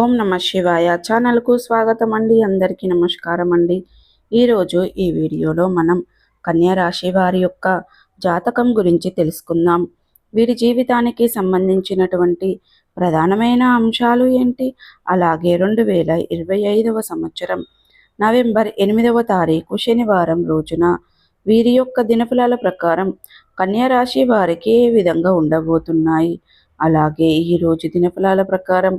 ఓం నమ శివాయ ఛానల్కు స్వాగతం అండి అందరికీ నమస్కారం అండి ఈరోజు ఈ వీడియోలో మనం కన్యా రాశి వారి యొక్క జాతకం గురించి తెలుసుకుందాం. వీరి జీవితానికి సంబంధించినటువంటి ప్రధానమైన అంశాలు ఏంటి? అలాగే రెండు వేల ఇరవై ఐదవ సంవత్సరం నవంబర్ ఎనిమిదవ తారీఖు శనివారం రోజున వీరి యొక్క దినఫలాల ప్రకారం కన్యా రాశి వారికి ఏ విధంగా ఉండబోతున్నాయి? అలాగే ఈరోజు దినఫలాల ప్రకారం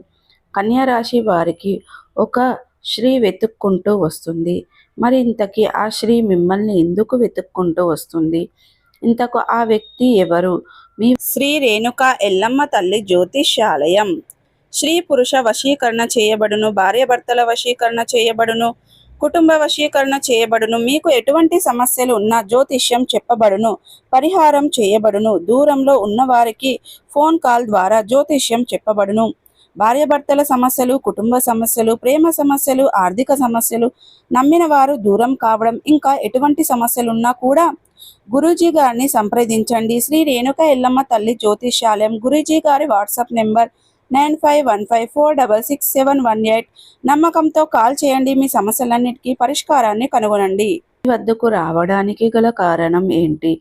కన్యారాశి వారికి ఒక శ్రీ వెతుక్కుంటూ వస్తుంది. మరి ఇంతకీ ఆ శ్రీ మిమ్మల్ని ఎందుకు వెతుక్కుంటూ వస్తుంది? ఇంతకు ఆ వ్యక్తి ఎవరు? మీ శ్రీ రేణుక ఎల్లమ్మ తల్లి జ్యోతిష్యాలయం. స్త్రీ పురుష వశీకరణ చేయబడును భార్యాభర్తల వశీకరణ చేయబడును కుటుంబ వశీకరణ చేయబడును మీకు ఎటువంటి సమస్యలు ఉన్నా జ్యోతిష్యం చెప్పబడును పరిహారం చేయబడును దూరంలో ఉన్నవారికి ఫోన్ కాల్ ద్వారా జ్యోతిష్యం చెప్పబడును. భార్యాభర్తల సమస్యలు కుటుంబ సమస్యలు ప్రేమ సమస్యలు ఆర్థిక సమస్యలు నమ్మిన వారు దూరం కావడం ఇంకా ఎటువంటి సమస్యలున్నా కూడా గురూజీ గారిని సంప్రదించండి. శ్రీ రేణుక ఎల్లమ్మ తల్లి జ్యోతిష్యాలయం గురూజీ గారి WhatsApp number nine five one five four double six seven one eight. నమ్మకంతో కాల్ చేయండి మీ సమస్యలన్నిటికీ పరిష్కారాన్ని కనుగొనండి. వద్దకు రావడానికి గల కారణం ఏంటి?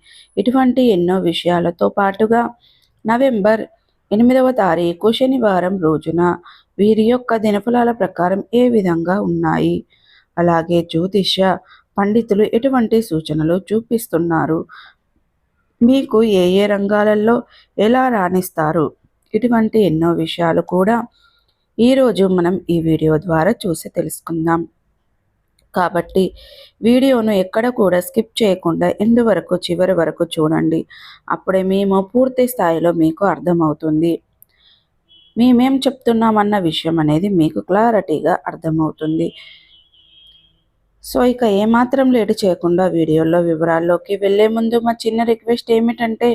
ఇటువంటి ఎన్నో విషయాలతో పాటుగా నవంబర్ ఎనిమిదవ తారీఖు శనివారం రోజున వీరి యొక్క దినఫలాల ప్రకారం ఏ విధంగా ఉన్నాయి? అలాగే జ్యోతిష్య పండితులు ఎటువంటి సూచనలు చూపిస్తున్నారు? మీకు ఏ ఏ రంగాలలో ఎలా రాణిస్తారు? ఇటువంటి ఎన్నో విషయాలు కూడా ఈరోజు మనం ఈ వీడియో ద్వారా చూసి తెలుసుకుందాం. కాబట్టి వీడియోను ఎక్కడ కూడా స్కిప్ చేయకుండా ఎండు వరకు చివరి వరకు చూడండి. అప్పుడే మేము పూర్తి స్థాయిలో మీకు అర్థమవుతుంది. మేమేం చెప్తున్నామన్న విషయం అనేది మీకు క్లారిటీగా అర్థమవుతుంది. సో ఇక ఏమాత్రం లేట్ చేయకుండా వీడియోలో వివరాల్లోకి వెళ్ళే ముందు మా చిన్న రిక్వెస్ట్ ఏమిటంటే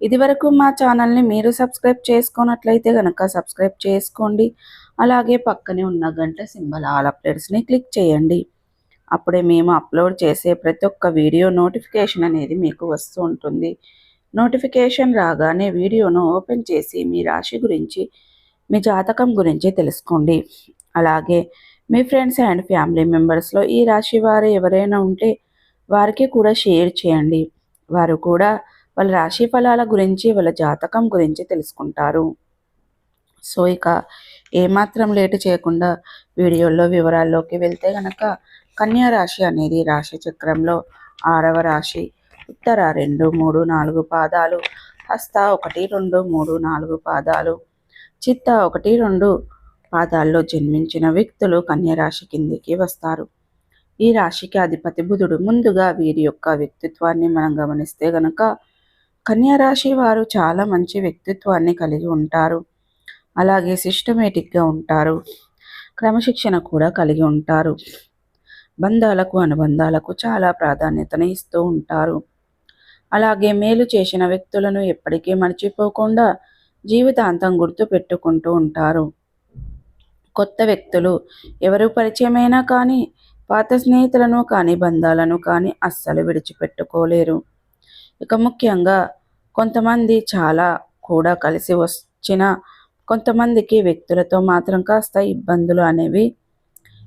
ఇదివరకు మా ఛానల్ని మీరు సబ్స్క్రైబ్ చేసుకున్నట్లయితే కనుక సబ్స్క్రైబ్ చేసుకోండి. అలాగే పక్కనే ఉన్న గంట సింబల్ ఆల్ అప్డేట్స్ని క్లిక్ చేయండి. అప్పుడే మేము అప్లోడ్ చేసే ప్రతి ఒక్క వీడియో నోటిఫికేషన్ అనేది మీకు వస్తూ ఉంటుంది. నోటిఫికేషన్ రాగానే వీడియోను ఓపెన్ చేసి మీ రాశి గురించి మీ జాతకం గురించి తెలుసుకోండి. అలాగే మీ ఫ్రెండ్స్ అండ్ ఫ్యామిలీ మెంబర్స్లో ఈ రాశి వారు ఎవరైనా ఉంటే వారికి కూడా షేర్ చేయండి. వారు కూడా వాళ్ళ రాశి ఫలాల గురించి వాళ్ళ జాతకం గురించి తెలుసుకుంటారు. సో ఇక ఏమాత్రం లేటు చేయకుండా వీడియోలో వివరాల్లోకి వెళ్తే కనుక కన్యా రాశి అనేది రాశి చక్రంలో ఆరవ రాశి. ఉత్తర రెండు మూడు నాలుగు పాదాలు. హస్త ఒకటి రెండు మూడు నాలుగు పాదాలు. చిత్త ఒకటి రెండు పాదాల్లో జన్మించిన వ్యక్తులు కన్యరాశి కిందికి వస్తారు. ఈ రాశికి అధిపతి బుధుడు ముందుగా వీరి యొక్క వ్యక్తిత్వాన్ని మనం గమనిస్తే గనక కన్యారాశి వారు చాలా మంచి వ్యక్తిత్వాన్ని కలిగి ఉంటారు. అలాగే సిస్టమేటిక్గా ఉంటారు. క్రమశిక్షణ కూడా కలిగి ఉంటారు. బంధాలకు అనుబంధాలకు చాలా ప్రాధాన్యతను ఇస్తూ ఉంటారు. అలాగే మేలు చేసిన వ్యక్తులను ఎప్పటికీ మర్చిపోకుండా జీవితాంతం గుర్తు పెట్టుకుంటూ ఉంటారు. కొత్త వ్యక్తులు ఎవరు పరిచయమైనా కానీ పాత స్నేహితులను కానీ బంధాలను కానీ అస్సలు విడిచిపెట్టుకోలేరు. ఇక ముఖ్యంగా కొంతమంది చాలా కూడా కలిసి వచ్చిన కొంతమందికి వ్యక్తులతో మాత్రం కాస్త ఇబ్బందులు అనేవి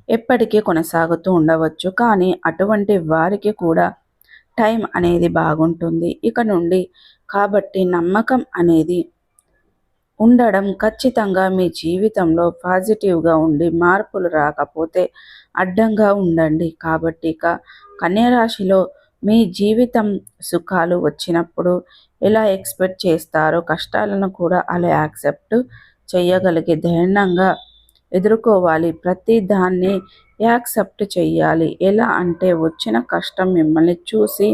ఎప్పటికీ కొనసాగుతూ ఉండవచ్చు. కానీ అటువంటి వారికి కూడా టైం అనేది బాగుంటుంది. ఇక నుండి కాబట్టి నమ్మకం అనేది ఉండడం ఖచ్చితంగా మీ జీవితంలో పాజిటివ్గా ఉండి మార్పులు రాకపోతే అడ్డంగా ఉండండి. కాబట్టి ఇక కన్యరాశిలో మీ జీవితం సుఖాలు వచ్చినప్పుడు ఎలా ఎక్స్పెక్ట్ చేస్తారో కష్టాలను కూడా అలా యాక్సెప్ట్ చేయగలిగే ధైర్యంగా ఎదుర్కోవాలి. ప్రతి దాన్ని యాక్సెప్ట్ చేయాలి ఎలా అంటే వచ్చిన కష్టం మిమ్మల్ని చూసి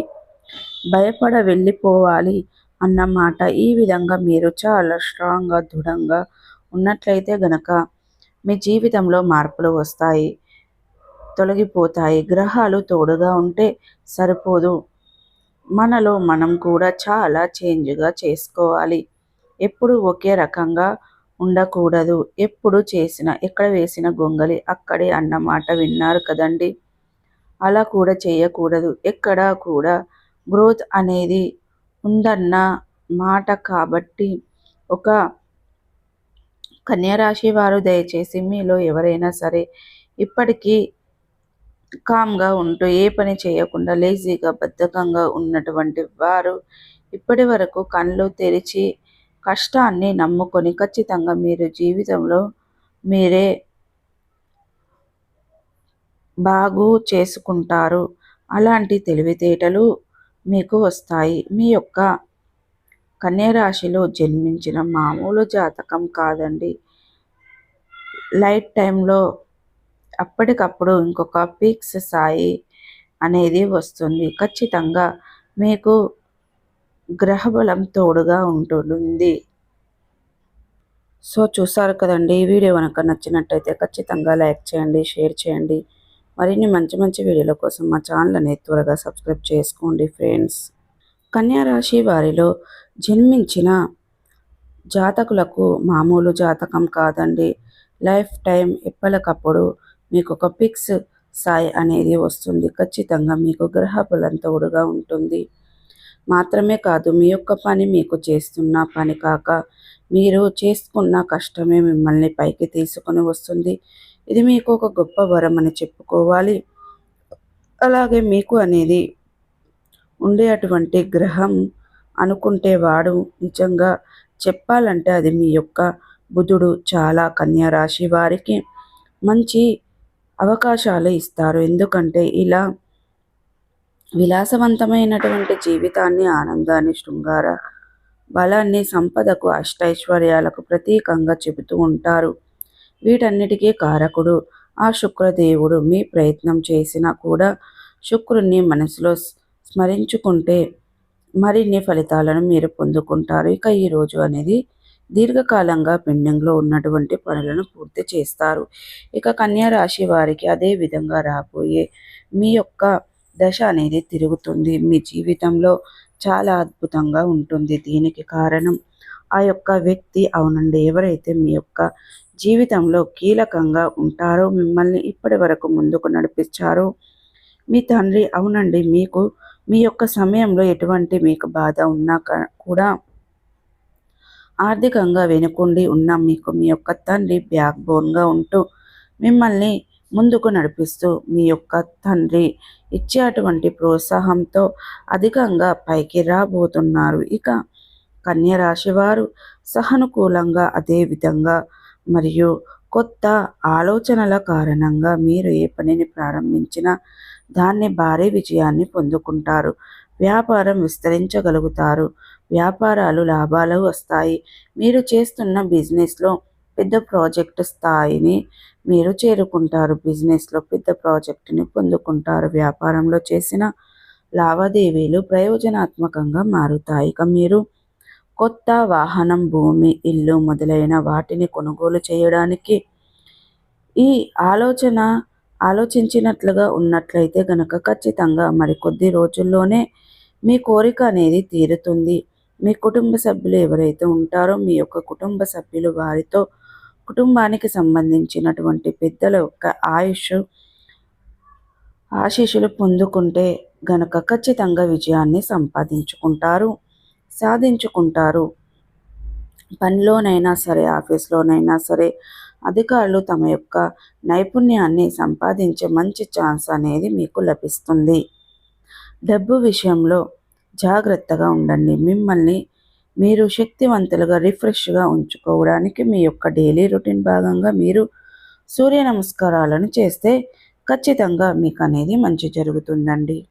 భయపడ వెళ్ళిపోవాలి అన్నమాట ఈ విధంగా మీరు చాలా స్ట్రాంగ్గా దృఢంగా ఉన్నట్లయితే గనక మీ జీవితంలో మార్పులు వస్తాయి. తొలగిపోతాయి. గ్రహాలు తోడుగా ఉంటే సరిపోదు. మనలో మనం కూడా చాలా చేంజ్గా చేసుకోవాలి. ఎప్పుడు ఒకే రకంగా ఉండకూడదు. ఎప్పుడు చేసిన ఎక్కడ వేసిన గొంగలి అక్కడే అన్నమాట విన్నారు కదండి. అలా కూడా చేయకూడదు. ఎక్కడ కూడా గ్రోత్ అనేది ఉందన్న మాట కాబట్టి ఒక కన్యరాశి వారు దయచేసి మీలో ఎవరైనా సరే ఇప్పటికీ కామ్గా ఉంటూ ఏ పని చేయకుండా లేజీగా బద్ధకంగా ఉన్నటువంటి వారు ఇప్పటి వరకు కళ్ళు తెరిచి కష్టాన్ని నమ్ముకొని ఖచ్చితంగా మీరు జీవితంలో మీరే బాగు చేసుకుంటారు. అలాంటి తెలివితేటలు మీకు వస్తాయి. మీ యొక్క కన్యరాశిలో జన్మించిన మామూలు జాతకం కాదండి. లైట్ టైంలో అప్పటికప్పుడు ఇంకొక పీక్స్ సాయి అనేది వస్తుంది. ఖచ్చితంగా మీకు గ్రహబలం తోడుగా ఉంటుంది సో చూసారు కదండి ఈ వీడియో కనుక నచ్చినట్టయితే ఖచ్చితంగా లైక్ చేయండి షేర్ చేయండి. మరిన్ని మంచి మంచి వీడియోల కోసం మా ఛానల్ అనేది త్వరగా సబ్స్క్రైబ్ చేసుకోండి ఫ్రెండ్స్. కన్యారాశి వారిలో జన్మించిన జాతకులకు మామూలు జాతకం కాదండి. లైఫ్ టైం ఎప్పటికప్పుడు మీకు ఒక పిక్స్ సాయి అనేది వస్తుంది. ఖచ్చితంగా మీకు గ్రహ బలం తోడుగా ఉంటుంది. మాత్రమే కాదు మీ యొక్క పని మీకు చేస్తున్న పని కాక మీరు చేసుకున్న కష్టమే మిమ్మల్ని పైకి తీసుకొని వస్తుంది. ఇది మీకు ఒక గొప్ప వరం అని చెప్పుకోవాలి. అలాగే మీకు అనేది ఉండే అటువంటి గ్రహం అనుకుంటే వాడు నిజంగా చెప్పాలంటే అది మీ యొక్క బుధుడు చాలా కన్యా రాశి వారికి మంచి అవకాశాలు ఇస్తారు. ఎందుకంటే ఇలా విలాసవంతమైనటువంటి జీవితాన్ని ఆనందాన్ని శృంగార బలాన్ని సంపదకు అష్టైశ్వర్యాలకు ప్రతీకంగా చెబుతూ ఉంటారు. వీటన్నిటికీ కారకుడు ఆ శుక్రదేవుడు. మీ ప్రయత్నం చేసినా కూడా శుక్రుణ్ణి మనసులో స్మరించుకుంటే మరిన్ని ఫలితాలను మీరు పొందుకుంటారు. ఇక ఈరోజు అనేది దీర్ఘకాలంగా పెండింగ్లో ఉన్నటువంటి పనులను పూర్తి చేస్తారు. ఇక కన్యా రాశి వారికి అదే విధంగా రాబోయే మీ యొక్క దశ అనేది తిరుగుతుంది. మీ జీవితంలో చాలా అద్భుతంగా ఉంటుంది. దీనికి కారణం ఆ యొక్క వ్యక్తి అవునండి. ఎవరైతే మీ యొక్క జీవితంలో కీలకంగా ఉంటారో మిమ్మల్ని ఇప్పటి వరకు ముందుకు నడిపించారో మీ తండ్రి అవునండి. మీకు మీ యొక్క సమయంలో ఎటువంటి మీకు బాధ ఉన్నా కూడా ఆర్థికంగా వెనుకుండి ఉన్న మీకు మీ యొక్క తండ్రి బ్యాక్ బోన్గా ఉంటూ మిమ్మల్ని ముందుకు నడిపిస్తూ మీ యొక్క తండ్రి ఇచ్చే అటువంటి ప్రోత్సాహంతో అధికంగా పైకి రాబోతున్నారు. ఇక కన్యరాశి వారు సహనుకూలంగా అదేవిధంగా మరియు కొత్త ఆలోచనల కారణంగా మీరు ఏ పనిని ప్రారంభించినా దాన్ని భారీ విజయాన్ని పొందుకుంటారు. వ్యాపారం విస్తరించగలుగుతారు. వ్యాపారాలు లాభాలు వస్తాయి. మీరు చేస్తున్న బిజినెస్లో పెద్ద ప్రాజెక్ట్ స్థాయిని మీరు చేరుకుంటారు. బిజినెస్లో పెద్ద ప్రాజెక్టుని పొందుకుంటారు. వ్యాపారంలో చేసిన లావాదేవీలు ప్రయోజనాత్మకంగా మారుతాయి. ఇక మీరు కొత్త వాహనం భూమి ఇల్లు మొదలైన వాటిని కొనుగోలు చేయడానికి ఈ ఆలోచన ఆలోచించినట్లుగా ఉన్నట్లయితే గనక ఖచ్చితంగా మరికొద్ది రోజుల్లోనే మీ కోరిక అనేది తీరుతుంది. మీ కుటుంబ సభ్యులు ఎవరైతే ఉంటారో మీ యొక్క కుటుంబ సభ్యులు వారితో కుటుంబానికి సంబంధించినటువంటి పెద్దల యొక్క ఆయుష్ ఆశీస్సులు పొందుకుంటే గనక ఖచ్చితంగా విజయాన్ని సంపాదించుకుంటారు సాధించుకుంటారు. పనిలోనైనా సరే ఆఫీస్లోనైనా సరే అధికారులు తమ యొక్క నైపుణ్యాన్ని సంపాదించే మంచి ఛాన్స్ అనేది మీకు లభిస్తుంది. డబ్బు విషయంలో జాగ్రత్తగా ఉండండి. మిమ్మల్ని మీరు శక్తివంతులుగా రిఫ్రెష్గా ఉంచుకోవడానికి మీ యొక్క డైలీ రొటీన్ భాగంగా మీరు సూర్య నమస్కారాలను చేస్తే ఖచ్చితంగా మీకు అనేది మంచి జరుగుతుందండి.